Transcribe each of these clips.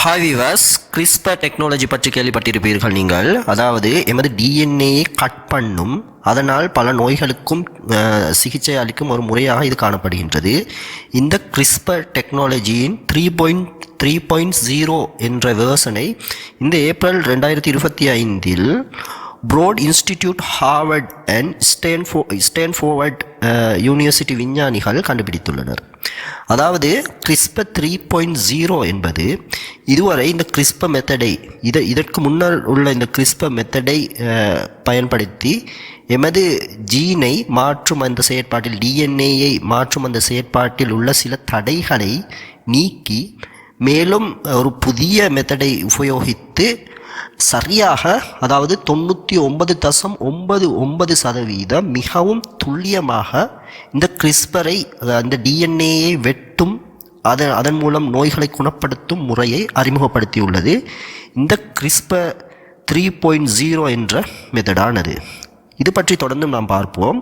Hi விவாஸ் CRISPR technology பற்றி கேள்விப்பட்டிருப்பீர்கள் நீங்கள். அதாவது எமது டிஎன்ஏயை கட் பண்ணும். அதனால் பல நோய்களுக்கும் சிகிச்சை அளிக்கும் ஒரு முறையாக இது காணப்படுகின்றது. இந்த CRISPR டெக்னாலஜியின் three point three point zero என்ற வேர்சனை இந்த ஏப்ரல் ரெண்டாயிரத்தி இருபத்தி ஐந்தில் Broad Institute Harvard and Stanford Stanford University விஞ்ஞானிகள் கண்டுபிடித்துள்ளனர். அதாவது கிறிஸ்ப த்ரீ பாயிண்ட் ஜீரோ என்பது இதுவரை இந்த கிறிஸ்ப மெத்தடை இதை இதற்கு முன்னர் உள்ள இந்த கிறிஸ்ப மெத்தடை uh, பயன்படுத்தி எமது ஜீனை மாற்றும் அந்த செயற்பாட்டில் டிஎன்ஏயை மாற்றும் அந்த செயற்பாட்டில் உள்ள சில தடைகளை நீக்கி மேலும் ஒரு புதிய மெத்தடை உபயோகித்து சரியாக அதாவது தொண்ணூற்றி ஒன்பது தசம் ஒன்பது ஒன்பது சதவீதம் மிகவும் துல்லியமாக இந்த கிறிஸ்பரை அந்த டிஎன்ஏயை வெட்டும் அதன் அதன் மூலம் நோய்களை குணப்படுத்தும் முறையை அறிமுகப்படுத்தியுள்ளது. இந்த கிறிஸ்ப த்ரீ பாயிண்ட் ஜீரோ என்ற மெத்தடானது இது பற்றி தொடர்ந்து நாம் பார்ப்போம்.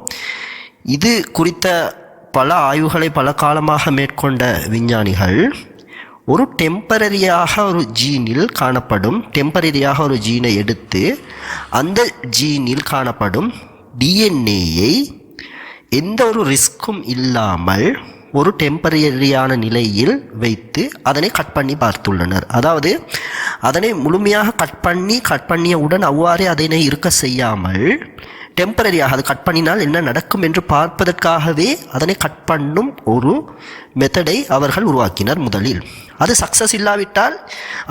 இது குறித்த பல ஆய்வுகளை பல காலமாக மேற்கொண்ட விஞ்ஞானிகள் ஒரு டெம்பரரியாக ஒரு ஜீனில் காணப்படும் டெம்பரரியாக ஒரு ஜீனை எடுத்து அந்த ஜீனில் காணப்படும் டிஎன்ஏயை எந்த ஒரு ரிஸ்க்கும் இல்லாமல் ஒரு டெம்பரரியான நிலையில் வைத்து அதனை கட் பண்ணி பார்த்துள்ளனர். அதாவது அதனை முழுமையாக கட் பண்ணி கட் பண்ணியவுடன் அவ்வாறே அதனை இருக்க செய்யாமல் டெம்பரரியாக அது கட் பண்ணினால் என்ன நடக்கும் என்று பார்ப்பதற்காகவே அதனை கட் பண்ணும் ஒரு மெத்தடை அவர்கள் உருவாக்கினர் முதலில். அது சக்ஸஸ் இல்லாவிட்டால்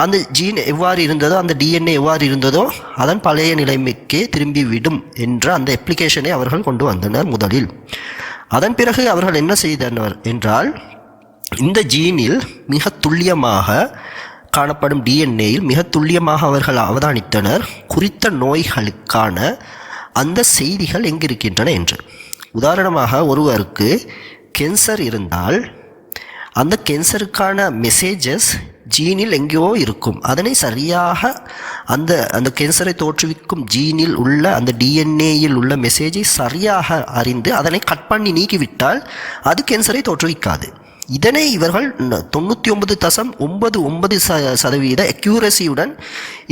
அந்த ஜீன் எவ்வாறு இருந்ததோ அந்த டிஎன்ஏ எவ்வாறு இருந்ததோ அதன் பழைய நிலைமைக்கே திரும்பிவிடும் என்ற அந்த அப்ளிகேஷனை அவர்கள் கொண்டு வந்தனர் முதலில். அதன் பிறகு அவர்கள் என்ன செய்தனர் என்றால் இந்த ஜீனில் மிக துல்லியமாக காணப்படும் டிஎன்ஏயில் மிக துல்லியமாக அவர்கள் அவதானித்தனர். குறித்த நோய்களுக்கான அந்த செய்திகள் எங்கிருக்கின்றன என்று. உதாரணமாக ஒருவருக்கு கேன்சர் இருந்தால் அந்த கேன்சருக்கான மெசேஜஸ் ஜீனில் எங்கேயோ இருக்கும். அதனை சரியாக அந்த அந்த கேன்சரை தோற்றுவிக்கும் ஜீனில் உள்ள அந்த டிஎன்ஏயில் உள்ள மெசேஜை சரியாக அறிந்து அதனை கட் பண்ணி நீக்கிவிட்டால் அது கேன்சரை தோற்றுவிக்காது. இதனை இவர்கள் தொண்ணூற்றி ஒன்பது தசம் ஒன்பது ஒன்பது ச சதவீத அக்யூரசியுடன்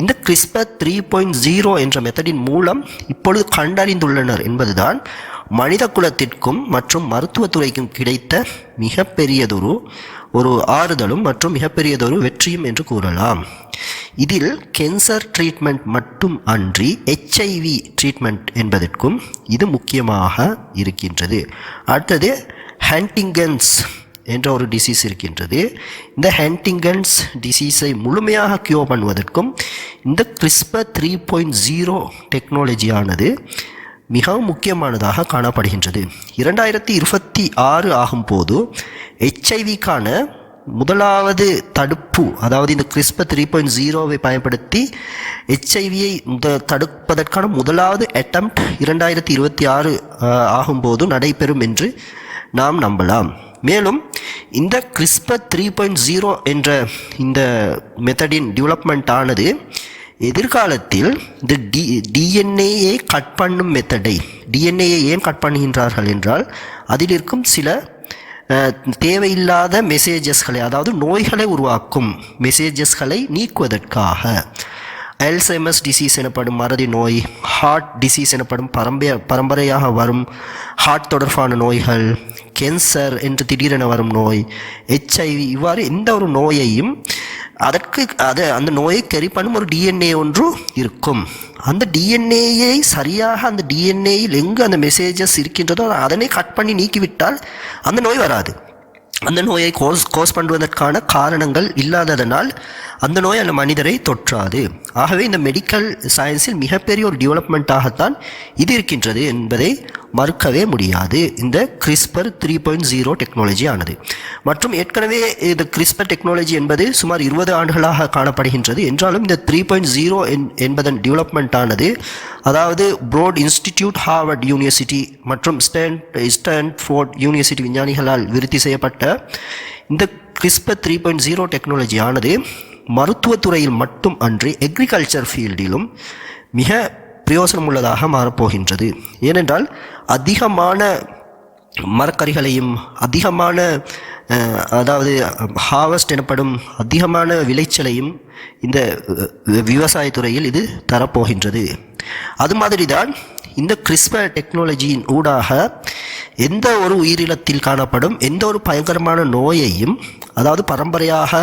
இந்த கிறிஸ்பர் த்ரீ பாயிண்ட் ஜீரோ என்ற மெத்தடின் மூலம் இப்பொழுது கண்டறிந்துள்ளனர் என்பதுதான் மனித குலத்திற்கும் மற்றும் மருத்துவத்துறைக்கும் கிடைத்த மிகப்பெரியதொரு ஒரு ஆறுதலும் மற்றும் மிகப்பெரியதொரு வெற்றியும் என்று கூறலாம். இதில் கேன்சர் ட்ரீட்மெண்ட் மட்டும் அன்றி ஹெச்ஐவி ட்ரீட்மெண்ட் என்பதற்கும் இது முக்கியமாக இருக்கின்றது. அடுத்தது ஹேண்டிங்கன்ஸ் என்ற ஒரு டிசீஸ் இருக்கின்றது. இந்த ஹேண்டிங்கன்ஸ் டிசீஸை முழுமையாக கியூர் பண்ணுவதற்கும் இந்த கிறிஸ்பர் த்ரீ பாயிண்ட் ஜீரோ டெக்னாலஜியானது மிகவும் முக்கியமானதாக காணப்படுகின்றது. இரண்டாயிரத்தி இருபத்தி ஆறு ஆகும்போது ஹெச்ஐவிக்கான முதலாவது தடுப்பு அதாவது இந்த கிறிஸ்பர் த்ரீ பாயிண்ட் ஜீரோவை பயன்படுத்தி ஹெச்ஐவியை முத தடுப்பதற்கான முதலாவது அட்டம்ப்ட் இரண்டாயிரத்தி இருபத்தி ஆறு ஆகும்போது நடைபெறும் என்று நாம் நம்பலாம். மேலும் இந்த கிறிஸ்பர் த்ரீ பாயிண்ட் ஜீரோ என்ற இந்த மெத்தடின் டெவலப்மெண்ட் ஆனது எதிர்காலத்தில் இந்த டி டிஎன்ஏயை கட் பண்ணும் மெத்தடை டிஎன்ஏயை ஏன் கட் பண்ணுகின்றார்கள் என்றால் அதில் இருக்கும் சில தேவையில்லாத மெசேஜஸ்களை அதாவது நோய்களை உருவாக்கும் மெசேஜஸ்களை நீக்குவதற்காக. அல்சைமஸ் டிசீஸ் எனப்படும் மறதி நோய் ஹார்ட் டிசீஸ் எனப்படும் பரம்பரை பரம்பரையாக வரும் ஹார்ட் தொடர்பான நோய்கள் கேன்சர் என்று திடீரென வரும் நோய் ஹெச்ஐவி இவ்வாறு எந்த ஒரு நோயையும் அதற்கு அது அந்த நோயை கரி பண்ணும் ஒரு டிஎன்ஏ ஒன்று இருக்கும். அந்த டிஎன்ஏயை சரியாக அந்த டிஎன்ஏயில் எங்கு அந்த மெசேஜஸ் இருக்கின்றதோ அதனை கட் பண்ணி நீக்கிவிட்டால் அந்த நோய் வராது. அந்த நோயை கோஸ் கோஸ் பண்ணுவதற்கான காரணங்கள் இல்லாததனால் அந்த நோய் அந்த மனிதரை தொற்றாது. ஆகவே இந்த மெடிக்கல் சயின்ஸில் மிகப்பெரிய ஒரு டெவலப்மெண்ட்டாகத்தான் இது இருக்கின்றது என்பதை மறுக்கவே முடியாது. இந்த CRISPR three point zero technology ஆனது. மற்றும் ஏற்கனவே இந்த கிறிஸ்பர் டெக்னாலஜி என்பது சுமார் இருபது ஆண்டுகளாக காணப்படுகின்றது. என்றாலும் இந்த த்ரீ பாயிண்ட் ஜீரோ என்பதன் டெவலப்மெண்ட் ஆனது அதாவது ப்ரோட் இன்ஸ்டிடியூட் ஹார்வர்ட் யூனிவர்சிட்டி மற்றும் ஸ்டாண்ட் ஸ்டான்ஃபோர்ட் யூனிவர்சிட்டி விஞ்ஞானிகளால் விருத்தி செய்யப்பட்ட இந்த CRISPR three point zero technology ஆனது மருத்துவத்துறையில் மட்டும் அன்றி எக்ரிகல்ச்சர் ஃபீல்டிலும் மிக பிரயோசனம் உள்ளதாக மாறப்போகின்றது. ஏனென்றால் அதிகமான மரக்கறிகளையும் அதிகமான அதாவது ஹார்வெஸ்ட் எனப்படும் அதிகமான விளைச்சலையும் இந்த விவசாயத்துறையில் இது தரப்போகின்றது. அது மாதிரி தான் இந்த கிறிஸ்பர் டெக்னாலஜியின் ஊடாக எந்த ஒரு உயிரினத்தில் காணப்படும் எந்த ஒரு பயங்கரமான நோயையும் அதாவது பரம்பரையாக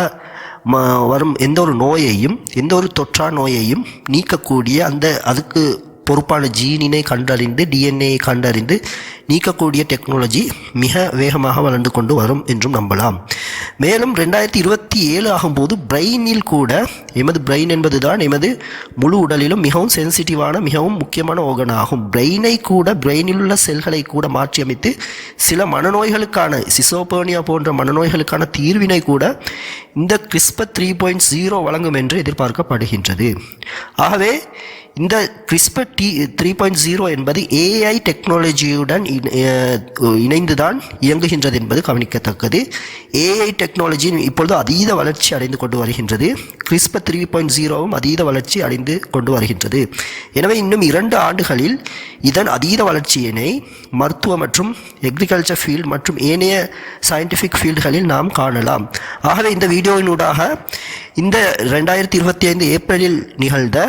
வரும் எந்த ஒரு நோயையும் எந்த ஒரு தொற்றா நோயையும் நீக்கக்கூடிய அந்த அதுக்கு பொறுப்பான ஜீனினை கண்டறிந்து டிஎன்ஏயை கண்டறிந்து நீக்கக்கூடிய டெக்னாலஜி மிக வேகமாக வளர்ந்து கொண்டு வரும் என்றும் நம்பலாம். மேலும் ரெண்டாயிரத்தி இருபத்தி ஏழு ஆகும்போது பிரெயினில் கூட எமது பிரெயின் என்பது தான் எமது முழு உடலிலும் மிகவும் சென்சிட்டிவான மிகவும் முக்கியமான ஓகன் ஆகும். பிரெயினை கூட பிரெயினில் உள்ள செல்களை கூட மாற்றியமைத்து சில மனநோய்களுக்கான சிசோபேனியா போன்ற மனநோய்களுக்கான தீர்வினை கூட இந்த கிறிஸ்பர் த்ரீ பாயிண்ட் ஜீரோ வழங்கும் என்று எதிர்பார்க்கப்படுகின்றது. ஆகவே இந்த CRISPR D three point zero என்பது ஏஐ டெக்னாலஜியுடன் eh, இணைந்து தான் இயங்குகின்றது என்பது கவனிக்கத்தக்கது. ஏஐ டெக்னாலஜி இப்பொழுது அதீத வளர்ச்சி அடைந்து கொண்டு வருகின்றது. கிறிஸ்பர் த்ரீ பாயிண்ட் ஜீரோவும் அதீத வளர்ச்சி அடைந்து கொண்டு வருகின்றது. எனவே இன்னும் இரண்டு ஆண்டுகளில் இதன் அதீத வளர்ச்சியினை மருத்துவ மற்றும் எக்ரிகல்ச்சர் ஃபீல்டு மற்றும் ஏனைய சயின்டிஃபிக் ஃபீல்டுகளில் நாம் காணலாம். ஆகவே இந்த வீடியோவினூடாக இந்த ரெண்டாயிரத்தி இருபத்தி ஐந்து ஏப்ரலில் நிகழ்ந்த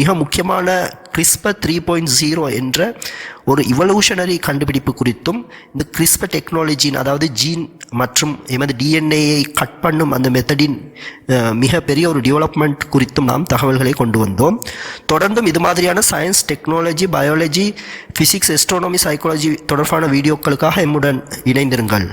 மிக முக்கியமான கிறிஸ்பர் த்ரீ பாயிண்ட் ஜீரோ என்ற ஒரு இவல்யூஷனரி கண்டுபிடிப்பு குறித்தும் இந்த கிறிஸ்பர் டெக்னாலஜியின் அதாவது ஜீன் மற்றும் எமது டிஎன்ஏயை கட் பண்ணும் அந்த மெத்தடின் மிகப்பெரிய ஒரு டெவலப்மெண்ட் குறித்தும் நாம் தகவல்களை கொண்டு வந்தோம். தொடர்ந்தும் இது மாதிரியான science technology biology physics astronomy psychology தொடர்பான வீடியோக்களுக்காக எம்முடன் இணைந்திருங்கள்.